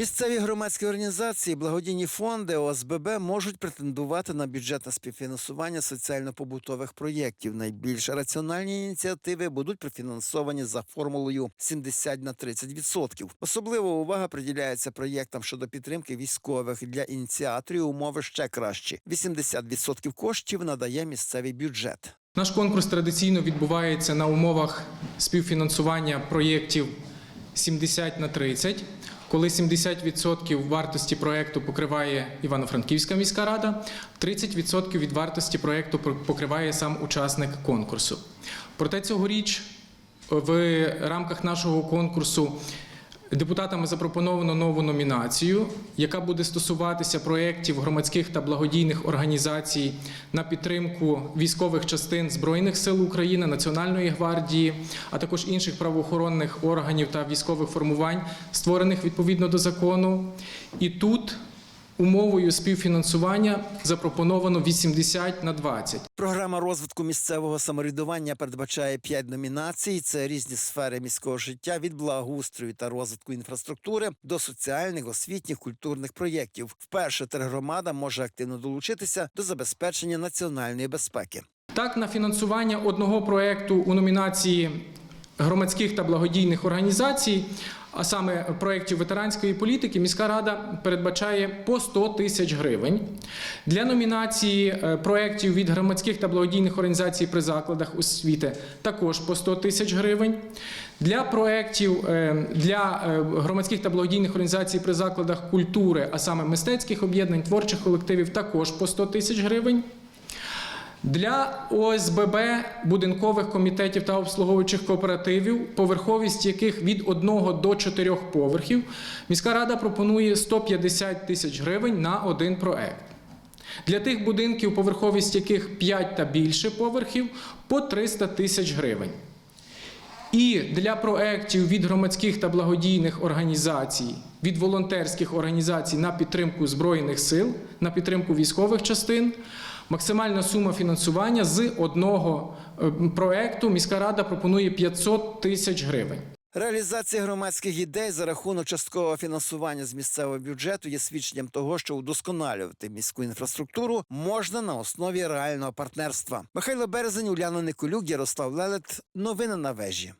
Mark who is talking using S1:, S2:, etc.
S1: Місцеві громадські організації, благодійні фонди ОСББ можуть претендувати на бюджетне співфінансування соціально-побутових проєктів. Найбільш раціональні ініціативи будуть профінансовані за формулою 70 на 30%. Особлива увага приділяється проєктам щодо підтримки військових. Для ініціаторів умови ще кращі. 80% коштів надає місцевий бюджет.
S2: Наш конкурс традиційно відбувається на умовах співфінансування проєктів 70 на 30, коли 70% вартості проєкту покриває Івано-Франківська міська рада, 30% від вартості проєкту покриває сам учасник конкурсу. Проте цьогоріч в рамках нашого конкурсу Депутатами запропоновано нову номінацію, яка буде стосуватися проєктів громадських та благодійних організацій на підтримку військових частин Збройних сил України, Національної гвардії, а також інших правоохоронних органів та військових формувань, створених відповідно до закону. І тут умовою співфінансування запропоновано 80 на 20.
S1: Програма розвитку місцевого самоврядування передбачає п'ять номінацій. Це різні сфери міського життя від благоустрою та розвитку інфраструктури до соціальних, освітніх, культурних проєктів. Вперше тергромада може активно долучитися до забезпечення національної безпеки.
S2: Так, на фінансування одного проєкту у номінації громадських та благодійних організацій, а саме проєктів ветеранської політики, міська рада передбачає по 100 тисяч гривень. Для номінації е, проєктів від громадських та благодійних організацій при закладах освіти також по 100 тисяч гривень. Для проєктів е, для е, громадських та благодійних організацій при закладах культури, а саме мистецьких об'єднань, творчих колективів, також по 100 тисяч гривень. Для ОСББ будинкових комітетів та обслуговуючих кооперативів, поверховість яких від 1 до 4 поверхів, міська рада пропонує 150 тисяч гривень на один проект. Для тих будинків, поверховість яких 5 та більше поверхів, по 300 тисяч гривень. І для проєктів від громадських та благодійних організацій, від волонтерських організацій на підтримку Збройних сил, на підтримку військових частин, максимальна сума фінансування з одного е, проєкту міська рада пропонує 500 тисяч гривень.
S1: Реалізація громадських ідей за рахунок часткового фінансування з місцевого бюджету є свідченням того, що удосконалювати міську інфраструктуру можна на основі реального партнерства. Михайло Березень, Уляна Николюк, Ярослав Лелет. Новини на вежі.